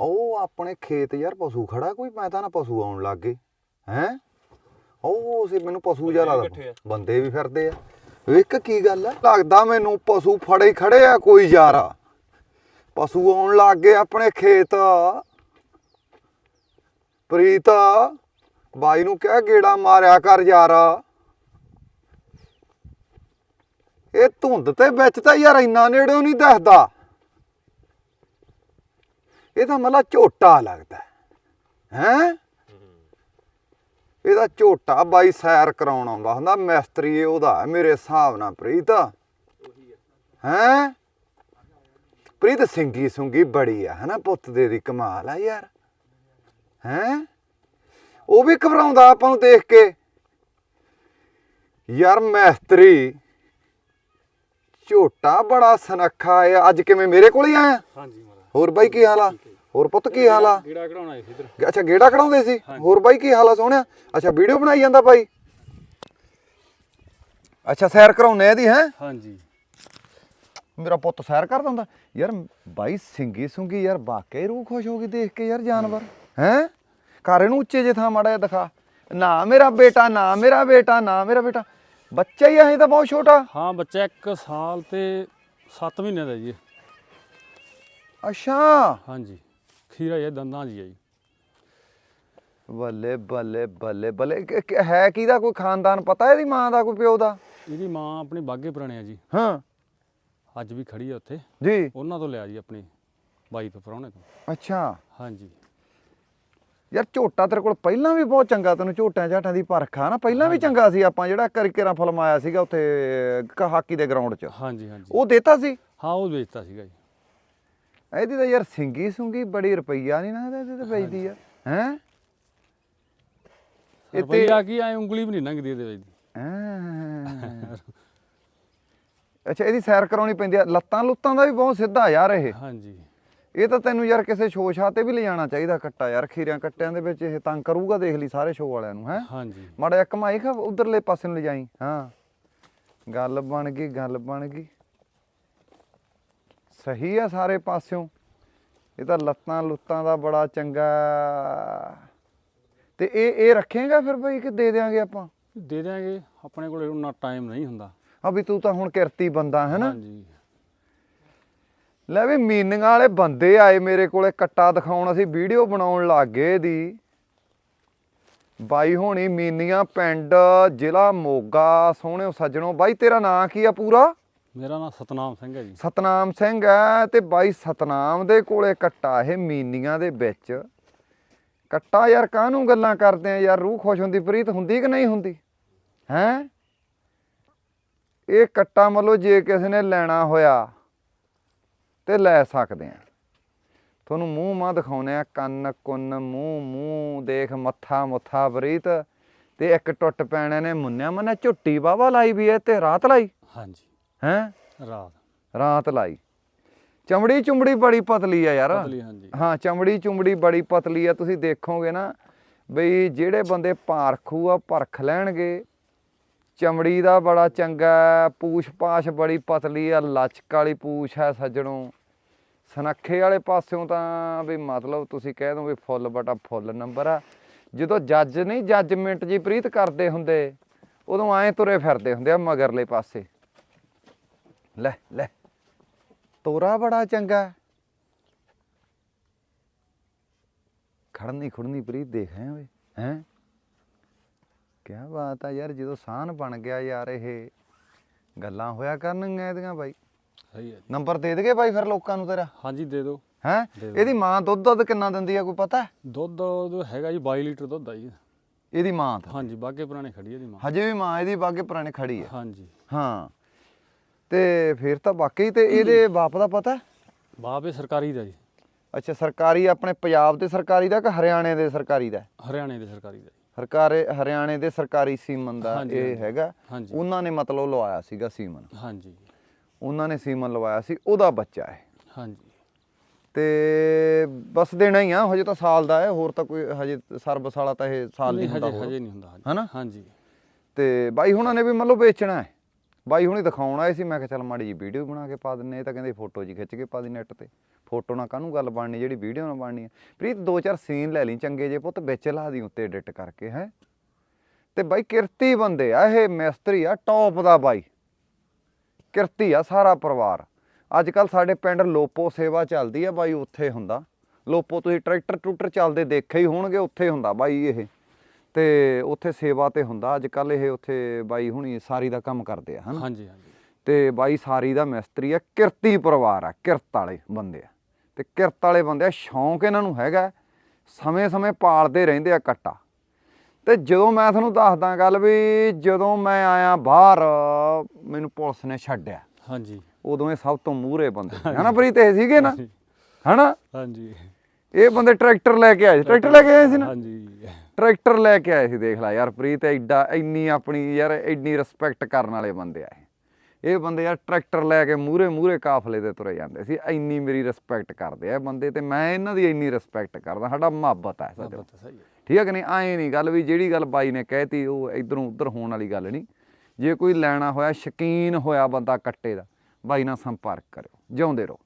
ਉਹ ਆਪਣੇ ਖੇਤ ਯਾਰ ਪਸ਼ੂ ਖੜਾ ਕੋਈ ਮੈਂ ਤਾਂ ਨਾ ਪਸ਼ੂ ਆਉਣ ਲੱਗ ਗਏ ਹੈ? ਉਹ ਸੀ ਮੈਨੂੰ ਪਸ਼ੂ ਜਿਹਾ ਬੰਦੇ ਵੀ ਲੱਗਦਾ। ਆ। ਬੰਦੇ ਵੀ ਫਿਰਦੇ ਆ। ਵੇਖ ਕੀ ਗੱਲ ਹੈ ਲੱਗਦਾ ਮੈਨੂੰ ਪਸ਼ੂ ਫੜੇ ਖੜੇ ਆ ਕੋਈ ਯਾਰਾ। ਪਸ਼ੂ ਆਉਣ ਲੱਗ ਗਏ ਆਪਣੇ ਖੇਤ। ਪ੍ਰੀਤ ਬਾਈ ਨੂੰ ਕਹਿ ਗੇੜਾ ਮਾਰਿਆ ਕਰ ਯਾਰ। ਇਹ ਧੁੰਦ ਤੇ ਵਿੱਚ ਤਾਂ ਯਾਰ ਇੰਨਾ ਨੇੜਿਓਂ ਨਹੀਂ ਦਿਖਦਾ। ਇਹ ਤਾਂ ਮਤਲਬ ਝੋਟਾ ਲੱਗਦਾ ਹੈ। ਇਹਦਾ ਝੋਟਾ ਬਾਈ ਸੈਰ ਕਰਾਉਣ ਆਉਂਦਾ ਹੁੰਦਾ ਮਿਸਤਰੀ ਉਹਦਾ ਮੇਰੇ ਹਿਸਾਬ ਨਾਲ ਪ੍ਰੀਤ। ਹੈ? ਪ੍ਰੀਤ ਸਿੰਗੀ ਸੁੰਗੀ ਬੜੀ ਆ ਹਨਾ ਪੁੱਤ ਦੇ ਦੀ ਕਮਾਲ ਆ ਯਾਰ। ਹੈ? ਉਹ ਵੀ ਘਬਰਾਉਂਦਾ ਆਪਾਂ ਨੂੰ ਦੇਖ ਕੇ। ਯਾਰ ਮਿਸਤਰੀ ਝੋਟਾ ਬੜਾ ਸਨੱਖਾ ਆ ਅੱਜ ਕਿਵੇਂ ਮੇਰੇ ਕੋਲ ਹੀ ਆਇਆ? ਹਾਂਜੀ ਹੋਰ ਬਾਈ ਕੀ ਹਾਲ ਆ? ਹੋਰ ਪੁੱਤ ਕੀ ਹਾਲ ਆ? ਗੇੜਾ ਕਢਾਉਣਾ ਸੀ ਇਧਰ। ਅੱਛਾ ਗੇੜਾ ਕਢਾਉਂਦੇ ਸੀ? ਹੋਰ ਬਾਈ ਕੀ ਹਾਲ ਆ ਸੋਹਣਿਆ? ਅੱਛਾ ਵੀਡੀਓ ਬਣਾਈ ਜਾਂਦਾ ਬਾਈ? ਅੱਛਾ ਸੈਰ ਕਰਾਉਨੇ ਇਹਦੀ ਹੈ? ਹਾਂਜੀ। ਮੇਰਾ ਪੁੱਤ ਸੈਰ ਕਰਦਾ ਹੁੰਦਾ। ਯਾਰ ਬਾਈ ਸਿੰਗੀ ਸੁੰਗੀ ਯਾਰ ਵਾਕਈ ਰੂਹ ਖੁਸ਼ ਹੋ ਗਈ ਦੇਖ ਕੇ ਯਾਰ ਜਾਨਵਰ। ਹੈ? ਘਰ ਇਹਨੂੰ ਉੱਚੇ ਜੇ ਥਾਂ ਮਾੜਾ ਜਿਹਾ ਦਿਖਾ। ਨਾ ਮੇਰਾ ਬੇਟਾ ਨਾ ਮੇਰਾ ਬੇਟਾ ਨਾ ਮੇਰਾ ਬੇਟਾ। ਬੱਚਾ ਹੀ ਅਹੀਂ ਤਾਂ ਬਹੁਤ ਛੋਟਾ। ਹਾਂ ਬੱਚਾ 1 ਸਾਲ ਤੇ 7 ਮਹੀਨੇ ਦਾ ਜੀ ਇਹ। ਅੱਛਾ। ਹਾਂਜੀ। ਖੀਰਾ ਇਹ ਦੰਦਾਂ ਜੀ ਆ ਜੀ। ਬੱਲੇ ਬੱਲੇ ਬੱਲੇ ਬੱਲੇ ਕਿ- ਕਿ ਹੈ ਕਿਹਦਾ ਕੋਈ ਖਾਨਦਾਨ ਪਤਾ ਇਹਦੀ ਮਾਂ ਦਾ ਕੋਈ ਪਿਓ ਦਾ? ਇਹਦੀ ਮਾਂ ਆਪਣੀ ਬਾਗੇ ਪੁਰਾਣੇ ਆ ਜੀ। ਹਾਂ। ਅੱਜ ਵੀ ਖੜੀ ਆ ਉੱਥੇ। ਜੀ। ਉਹਨਾਂ ਤੋਂ ਲਿਆ ਜੀ ਆਪਣੀ ਬਾਈ ਤੋਂ ਪਰਾਉਣੇ ਤੋਂ। ਅੱਛਾ। ਹਾਂਜੀ। ਯਾਰ ਝੋਟਾ ਤੇਰੇ ਕੋਲ ਪਹਿਲਾਂ ਵੀ ਬਹੁਤ ਚੰਗਾ ਤੈਨੂੰ ਝੋਟਿਆਂ ਝਾਟਾਂ ਦੀ ਪਰਖ ਆ ਨਾ। ਪਹਿਲਾਂ ਵੀ ਚੰਗਾ ਸੀ ਆਪਾਂ ਜਿਹੜਾ ਕਰਿਕੇਰਾ ਫਿਲਮ ਆਇਆ ਸੀਗਾ ਉੱਥੇ ਕ- ਹਾਕੀ ਦੇ ਗਰਾਊਂਡ 'ਚ। ਹਾਂਜੀ ਹਾਂਜੀ। ਉਹ ਦੇਤਾ ਸੀ? ਹਾਂ ਉਹ ਵੇਚਤਾ ਸੀਗਾ ਜੀ। ਇਹਦੀ ਤਾਂ ਯਾਰ ਸਿੰਗੀ ਸੁੰਗੀ ਬੜੀ ਰੁਪਈਆ ਨਹੀਂ ਨਾ ਇਹਦੇ ਤੇ ਵੇਚਦੀ ਆ। ਹੈ? ਤੇ- ਰੁਪਈਆ ਕੀ ਐ ਉਂਗਲੀ ਵੀ ਨਹੀਂ ਲੰਘਦੀ ਇਹਦੇ ਵਿੱਚ। ਦੀ। ਅੱਛਾ ਇਹਦੀ ਸੈਰ ਕਰਾਉਣੀ ਪੈਂਦੀ ਆ। ਲੱਤਾਂ ਲੁੱਤਾਂ ਦਾ ਵੀ ਬਹੁਤ ਸਿੱਧਾ ਯਾਰ ਇਹ। ਹਾਂਜੀ। ਇਹ ਤਾਂ ਤੈਨੂੰ ਯਾਰ ਕਿਸੇ ਸ਼ੋਅ ਸ਼ਾਹ ਤੇ ਵੀ ਲਿਜਾਣਾ ਚਾਹੀਦਾ ਕੱਟਾ ਯਾਰ। ਖੀਰਿਆਂ ਕੱਟਿਆਂ ਦੇ ਵਿੱਚ ਇਹ ਤੰਗ ਕਰੂਗਾ ਦੇਖ ਲਈ ਸਾਰੇ ਸ਼ੋਅ ਵਾਲਿਆਂ ਨੂੰ ਹੈ? ਹਾਂਜੀ। ਮਾੜਾ ਜਿਹਾ ਕਮਾਈ ਖਾ ਉਧਰਲੇ ਪਾਸੇ ਨੂੰ ਲਿਜਾਈ। ਹਾਂ। ਗੱਲ ਬਣ ਗਈ ਗੱਲ ਬਣ ਗਈ। ਸਹੀ ਆ ਸਾਰੇ ਪਾਸਿਓਂ। ਇਹ ਤਾਂ ਲੱਤਾਂ ਲੁੱਤਾਂ ਦਾ ਬੜਾ ਚੰਗਾ। ਤੇ ਇਹ ਇਹ ਰੱਖੇਗਾ ਫਿਰ ਬਈ ਕਿ ਦੇ ਦਿਆਂਗੇ ਆਪਾਂ? ਦੇ ਦਿਆਂਗੇ। ਆਪਣੇ ਕੋਲ ਉਹਨਾਂ ਟਾਈਮ ਨਹੀਂ ਹੁੰਦਾ। ਆ ਵੀ ਤੂੰ ਤਾਂ ਹੁਣ ਕਿਰਤੀ ਬੰਦਾ ਹੈ ਨਾ ਹਾਂਜੀ। ਲੈ ਵੀ ਮੀਨਿੰਗ ਵਾਲੇ ਬੰਦੇ ਆਏ ਮੇਰੇ ਕੋਲੇ ਕੱਟਾ ਦਿਖਾਉਣ ਅਸੀਂ ਵੀਡੀਓ ਬਣਾਉਣ ਲੱਗ ਦੀ ਬਾਈ ਹੋਣੀ ਮੀਨੀਆਂ ਪਿੰਡ ਜ਼ਿਲ੍ਹਾ ਮੋਗਾ ਸੋਹਣਿਓ ਸੱਜਣੋ। ਬਾਈ ਤੇਰਾ ਨਾਂ ਕੀ ਆ ਪੂਰਾ? ਮੇਰਾ ਨਾਮ ਸਤਨਾਮ ਸਿੰਘ ਹੈ ਜੀ। ਸਤਨਾਮ ਸਿੰਘ ਹੈ ਤੇ ਬਾਈ ਸਤਨਾਮ ਦੇ ਕੋਲੇ ਕੱਟਾ ਇਹ ਮੀਨੀਆਂ ਦੇ ਵਿੱਚ। ਕੱਟਾ ਯਾਰ ਕਾਹਨੂੰ ਗੱਲਾਂ ਕਰਦੇ ਆ ਯਾਰ ਰੂਹ ਖੁਸ਼ ਹੁੰਦੀ ਪ੍ਰੀਤ ਹੁੰਦੀ ਕਿ ਨਹੀਂ ਹੁੰਦੀ? ਹੈ? ਇਹ ਕੱਟਾ ਮਤਲਬ ਜੇ ਕਿਸੇ ਨੇ ਲੈਣਾ ਹੋਇਆ ਤੇ ਲੈ ਸਕਦੇ ਆ। ਤੁਹਾਨੂੰ ਮੂੰਹ ਮਾ ਦਿਖਾਉਨੇ ਆ ਕੰਨ ਕੁੰਨ ਮੂੰਹ ਮੂੰਹ ਦੇਖ ਮੱਥਾ ਮੁੱਥਾ ਪ੍ਰੀਤ। ਤੇ ਇੱਕ ਟੁੱਟ ਪੈਣੇ ਨੇ ਮੁੰਨਿਆ ਮਨੇ ਝੁੱਟੀ ਬਾਵਾ ਲਾਈ ਵੀ ਐ ਤੇ ਰਾਤ ਲਾਈ। ਹਾਂਜੀ। ਹੈ? ਰਾਤ। ਰਾਤ ਲਾਈ। ਚਮੜੀ ਚੁੰਬੜੀ ਬੜੀ ਪਤਲੀ ਆ ਯਾਰ। ਪਤਲੀ ਹਾਂਜੀ। ਹਾਂ ਚਮੜੀ ਚੁੰਬੜੀ ਬੜੀ ਪਤਲੀ ਆ। ਤੁਸੀਂ ਦੇਖੋਗੇ ਨਾ ਬਈ ਜਿਹੜੇ ਬੰਦੇ ਪਾਰਖੂ ਆ ਪਰਖ ਲੈਣਗੇ। ਚਮੜੀ ਦਾ ਬੜਾ ਚੰਗਾ ਹੈ, ਪੂਛ ਪਾਛ ਬੜੀ ਪਤਲੀ ਆ ਲਚਕ ਵਾਲੀ ਪੂਛ ਹੈ ਸੱਜਣੋ। ਸਨੱਖੇ ਵਾਲੇ ਪਾਸਿਓਂ ਤਾਂ ਵੀ ਮਤਲਬ ਤੁਸੀਂ ਕਹਿ ਦੋ ਵੀ ਫੁੱਲ ਬਟਾ ਫੁੱਲ ਨੰਬਰ ਆ। ਜਦੋਂ ਜੱਜ ਨਹੀਂ ਜੱਜਮੈਂਟ ਜੀ ਪ੍ਰੀਤ ਕਰਦੇ ਹੁੰਦੇ ਉਦੋਂ ਐਂ ਤੁਰੇ ਫਿਰਦੇ ਹੁੰਦੇ ਆ ਮਗਰਲੇ ਪਾਸੇ। ਲੈ ਲੈ। ਤੋਰਾ ਬੜਾ ਚੰਗਾ। ਖੜਨੀ ਖੁੜਨੀ ਪ੍ਰੀਤ ਦੇਖ ਹੈ ਓਏ ਹੈ? ਕੀ ਬਾਤ ਆ ਯਾਰ ਜਦੋਂ ਸਾਨ ਬਣ ਗਿਆ ਯਾਰ ਇਹ ਗੱਲਾਂ ਹੋਇਆ ਕਰਨਗੀਆਂ ਇਹਦੀਆਂ ਬਾਈ। ਸਹੀ ਹੈ। ਨੰਬਰ ਦੇ ਦੇਗੇ ਬਾਈ ਫਿਰ ਲੋਕਾਂ ਨੂੰ ਤੇਰਾ? ਹਾਂਜੀ ਦੇ ਦਿਓ। ਹੈ। ਇਹਦੀ ਮਾਂ ਦੁੱਧ ਦੁੱਧ ਕਿੰਨਾ ਦਿੰਦੀ ਆ ਕੋਈ ਪਤਾ? ਦੁੱਧ ਉਹਦਾ ਹੈਗਾ ਜੀ 22 ਲੀਟਰ ਦੁੱਧ ਆ ਜੀ। ਇਹਦੀ ਮਾਂ ਤਾਂ। ਹਾਂਜੀ ਬਾਗੇ ਪੁਰਾਣੇ ਖੜੀ ਹੈ ਦੀ ਮਾਂ। ਹਜੇ ਵੀ ਮਾਂ ਇਹਦੀ ਬਾਗੇ ਪੁਰਾਣੇ ਖੜੀ ਹੈ ਹਾਂਜੀ। ਹਾਂ। ਤੇ ਫਿਰ ਤਾਂ ਵਾਕਈ ਤੇ ਇਹਦੇ ਬਾਪ ਦਾ ਪਤਾ? ਬਾਪ ਇਹ ਸਰਕਾਰੀ ਦਾ ਜੀ। ਅੱਛਾ ਸਰਕਾਰੀ ਆਪਣੇ ਪੰਜਾਬ ਦੇ ਸਰਕਾਰੀ ਦਾ ਕਿ ਹਰਿਆਣੇ ਦੇ ਸਰਕਾਰੀ ਦਾ? ਹਰਿਆਣੇ ਦੇ ਸਰਕਾਰੀ ਦਾ ਸਰਕਾਰੇ ਹਰਿਆਣੇ ਦੇ ਸਰਕਾਰੀ ਸੀਮਨ ਦਾ ਇਹ। ਹੈਗਾ। ਉਹਨਾਂ ਨੇ ਮਤਲਬ ਲਵਾਇਆ ਸੀਗਾ ਸੀਮਨ। ਹਾਂਜੀ। ਉਹਨਾਂ ਨੇ ਸੀਮਨ ਲਵਾਇਆ ਸੀ ਉਹਦਾ ਬੱਚਾ ਹੈ। ਹਾਂਜੀ। ਤੇ ਬਸ ਦੇਣਾ ਹੀ ਆ ਹਜੇ ਤਾਂ ਸਾਲ ਦਾ ਹੈ ਹੋਰ ਤਾਂ ਕੋਈ ਹਜੇ ਸਰਵਿਸ ਵਾਲਾ ਤਾਂ ਇਹ ਸਾਲ ਨਹੀਂ ਹੁੰਦਾ ਹਜੇ ਨਹੀਂ ਹੁੰਦਾ ਹਨਾ? ਹਾਂਜੀ। ਤੇ ਬਾਈ ਹੁਣਾਂ ਨੇ ਵੀ ਮਤਲਬ ਵੇਚਣਾ ਹੈ। ਬਾਈ ਹੁਣੀ ਦਿਖਾਉਣ ਆਏ ਸੀ, ਮੈਂ ਕਿਹਾ ਚੱਲ ਮਾੜੀ ਜੀ ਵੀਡੀਓ ਬਣਾ ਕੇ ਪਾ ਦਿੰਨੇ ਇਹ ਤਾਂ ਕਹਿੰਦੇ ਫੋਟੋ ਜੀ ਖਿੱਚ ਕੇ ਪਾ ਦੀ ਨੈਟ ਤੇ। ਫੋਟੋ ਨਾਲ ਕਾਹਨੂੰ ਗੱਲ ਬਣਨੀ, ਜਿਹੜੀ ਵੀਡੀਓ ਨਾਲ ਬਣਨੀ ਹੈ ਪ੍ਰੀਤ, ਦੋ ਚਾਰ ਸੀਨ ਲੈ ਲਈ ਚੰਗੇ ਜੇ ਪੁੱਤ, ਵਿੱਚ ਲਾ ਦੀ ਉੱਤੇ ਐਡਿਟ ਕਰਕੇ, ਹੈ। ਤੇ ਬਾਈ ਕਿਰਤੀ ਬੰਦੇ ਆ, ਇਹ ਮਿਸਤਰੀ ਆ ਟੌਪ ਦਾ ਬਾਈ। ਕਿਰਤੀ ਆ, ਸਾਰਾ ਪਰਿਵਾਰ। ਅੱਜ ਕੱਲ ਸਾਡੇ ਪਿੰਡ ਲੋਪੋ ਸੇਵਾ ਚੱਲਦੀ ਆ ਬਾਈ, ਉੱਥੇ ਹੁੰਦਾ। ਲੋਪੋ ਤੁਸੀਂ ਟਰੈਕਟਰ ਟਰੂਟਰ ਚੱਲਦੇ ਦੇਖੇ ਹੀ ਹੋਣਗੇ, ਉੱਥੇ ਹੁੰਦਾ ਬਾਈ ਇਹ। ਤੇ ਉੱਥੇ ਸੇਵਾ ਤੇ ਹੁੰਦਾ। ਅੱਜ ਕੱਲ ਇਹ ਉੱਥੇ ਬਾਈ ਹੁਣੀ ਸਾਰੀ ਦਾ ਕੰਮ ਕਰਦੇ ਆ ਹਨਾ? ਹਾਂਜੀ ਹਾਂਜੀ। ਤੇ ਬਾਈ ਸਾਰੀ ਦਾ ਮਿਸਤਰੀ ਆ ਕਿਰਤੀ ਪਰਿਵਾਰ ਆ ਕਿਰਤ ਵਾਲੇ ਬੰਦੇ ਆ। ਤੇ ਕਿਰਤ ਵਾਲੇ ਬੰਦੇ ਆ ਸ਼ੌਂਕ ਇਹਨਾਂ ਨੂੰ ਹੈਗਾ ਸਮੇਂ-ਸਮੇਂ ਪਾਲਦੇ ਰਹਿੰਦੇ ਆ ਕੱਟਾ। ਤੇ ਜਦੋਂ ਮੈਂ ਤੁਹਾਨੂੰ ਦੱਸਦਾ ਗੱਲ ਵੀ ਜਦੋਂ ਮੈਂ ਆਇਆ ਬਾਹਰ ਮੈਨੂੰ ਪੁਲਿਸ ਨੇ ਛੱਡਿਆ। ਹਾਂਜੀ। ਉਦੋਂ ਇਹ ਸਭ ਤੋਂ ਮੂਹਰੇ ਬੰਦੇ। ਹਨਾ ਪ੍ਰੀਤ ਇਹ ਸੀਗੇ ਨਾ? ਹਨਾ? ਹਾਂਜੀ। ਇਹ ਬੰਦੇ ਟਰੈਕਟਰ ਲੈ ਕੇ ਆਏ ਟਰੈਕਟਰ ਲੈ ਕੇ ਆਏ ਸੀ ਨਾ? ਹਾਂਜੀ। ਟਰੈਕਟਰ ਲੈ ਕੇ ਆਏ ਸੀ ਦੇਖ ਲੈ ਯਾਰ ਪ੍ਰੀਤ ਐਡਾ ਇੰਨੀ ਆਪਣੀ ਯਾਰ ਇੰਨੀ ਰਿਸਪੈਕਟ ਕਰਨ ਵਾਲੇ ਬੰਦੇ ਆ ਇਹ। ਇਹ ਬੰਦੇ ਯਾਰ ਟਰੈਕਟਰ ਲੈ ਕੇ ਮੂਰੇ ਮੂਰੇ ਕਾਫਲੇ ਤੇ ਤੁਰੇ ਜਾਂਦੇ ਸੀ ਇੰਨੀ ਮੇਰੀ ਰਿਸਪੈਕਟ ਕਰਦੇ ਆ ਬੰਦੇ ਤੇ ਮੈਂ ਇਹਨਾਂ ਦੀ ਇੰਨੀ ਰਿਸਪੈਕਟ ਕਰਦਾ ਸਾਡਾ ਮੁਹੱਬਤ ਹੈ ਸਾਡੇ ਬਾਤ ਸਹੀ ਹੈ ਠੀਕ ਹੈ ਕਿ ਨਹੀਂ? ਐਂ ਨਹੀਂ ਗੱਲ ਵੀ ਜਿਹੜੀ ਗੱਲ ਬਾਈ ਨੇ ਕਹਿਤੀ ਉਹ ਇਧਰੋਂ ਉਧਰ ਹੋਣ ਵਾਲੀ ਗੱਲ ਨਹੀਂ। ਜੇ ਕੋਈ ਲੈਣਾ ਹੋਇਆ ਸ਼ਕੀਨ ਹੋਇਆ ਬੰਦਾ ਕੱਟੇ ਦਾ ਬਾਈ ਨਾਲ ਸੰਪਰਕ ਕਰਿਓ ਜਿਉਂਦੇ ਰਹੋ।